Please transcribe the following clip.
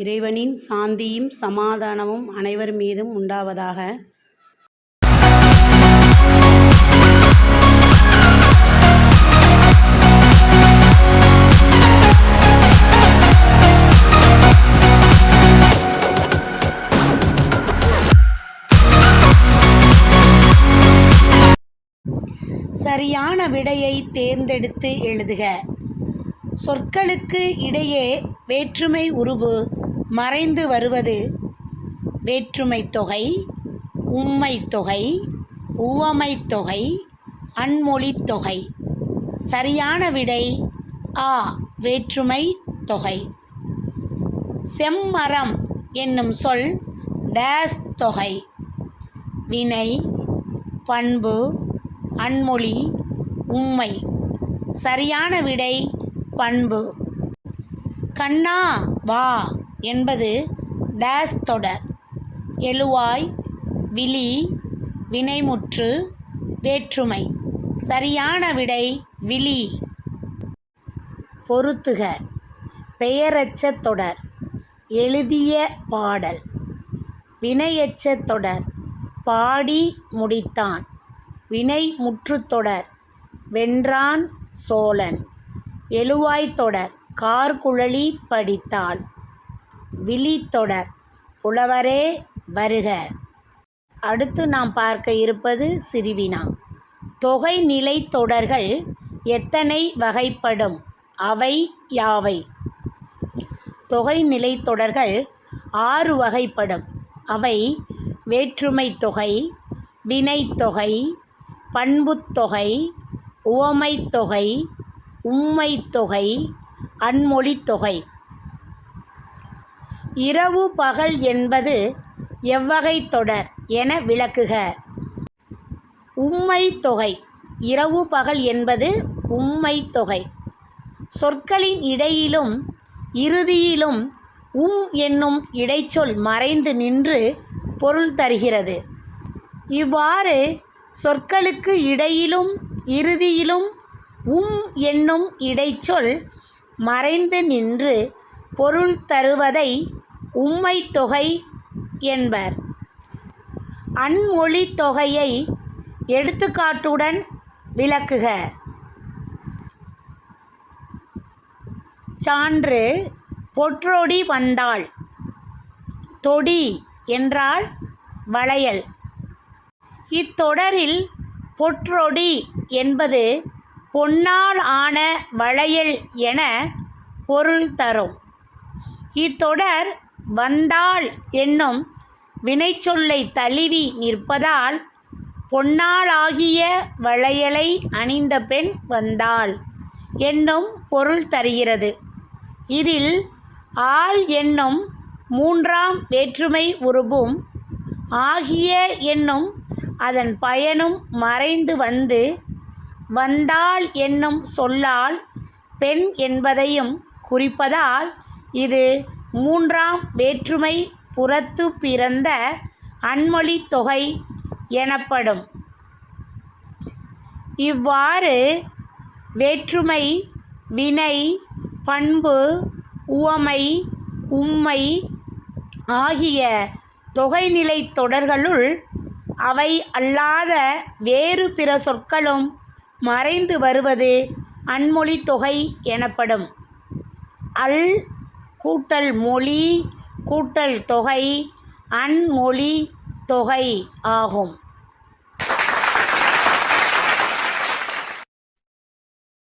இறைவனின் சாந்தியும் சமாதானமும் அனைவர் மீதும் உண்டாவதாக. சரியான விடையை தேர்ந்தெடுத்து எழுதுக. சொற்களுக்கு இடையே வேற்றுமை உருவு மறைந்து வருவது வேற்றுமைத் தொகை உம்மைத் தொகை உவமைத் தொகை அன்மொழித் தொகை. சரியான விடை ஆ வேற்றுமை தொகை. செம்மரம் என்னும் சொல் டேஸ் தொகை. வினை பண்பு அன்மொழி உண்மை. சரியான விடை பண்பு. கண்ணா வா. என்பது டேஸ் தொடர். எழுவாய் விழி வினைமுற்று வேற்றுமை. சரியான விடை விழி. பொருத்துக. பெயரச்ச தொடர். எழுதிய பாடல். வினையெச்ச தொடர். பாடி முடித்தான். வினை முற்றுத்தொடர் வென்றான் சோழன். எழுவாய்த்தொடர் கார்குழலி படித்தாள். விழித்தொடர். புலவரே வருக. அடுத்து நாம் பார்க்க இருப்பது சிறுவினா. தொகைநிலை தொடர்கள் எத்தனை வகைப்படும்? அவை யாவை? தொகைநிலை தொடர்கள் ஆறு வகைப்படும். அவை வேற்றுமை தொகை வினைத்தொகை பண்புத்தொகை உவமைத்தொகை உம்மைத்தொகை அன்மொழித்தொகை தொகை அன்மொழித் தொகை. இரவு பகல் என்பது எவ்வகை தொடர் என விளக்குக. உம்மை தொகை. இரவு பகல் என்பது உம்மை தொகை. சொற்களின் இடையிலும் இறுதியிலும் உம் என்னும் இடைச்சொல் மறைந்து நின்று பொருள் தருகிறது. இவ்வாறு சொற்களுக்கு இடையிலும் இறுதியிலும் உம் என்னும் இடைச்சொல் மறைந்து நின்று பொருள் தருவதை உம்மை தொகை என்பர். அன்மொழித் தொகையை எடுத்துக்காட்டுடன் விளக்குக. சான்று பொற்றொடி வந்தாள். தொடி என்றால் வளையல். இத்தொடரில் பொற்றொடி என்பது பொன்னால் ஆன வளையல் என பொருள் தரும். இத்தொடர் வந்தாள் என்னும் வினைச்சொல்லை தழுவி நிற்பதால் பொன்னாளாகிய வளையலை அணிந்த பெண் வந்தாள் என்னும் பொருள் தருகிறது. இதில் ஆள் என்னும் மூன்றாம் வேற்றுமை உருபும் ஆகிய என்னும் அதன் பயனும் மறைந்து வந்து வந்தாள் என்னும் சொல்லால் பெண் என்பதையும் குறிப்பதால் இது மூன்றாம் வேற்றுமை புறத்து பிறந்த அன்மொழி தொகை எனப்படும். இவ்வாறு வேற்றுமை வினை பண்பு உவமை உம்மை ஆகிய தொகைநிலைத் தொடர்களுள் அவை அல்லாத வேறு பிற சொற்களும் மறைந்து வருவது அன்மொழி தொகை எனப்படும். அல் கூட்டல் மொழி கூட்டல் தொகை அன்மொழி தொகை ஆகும்.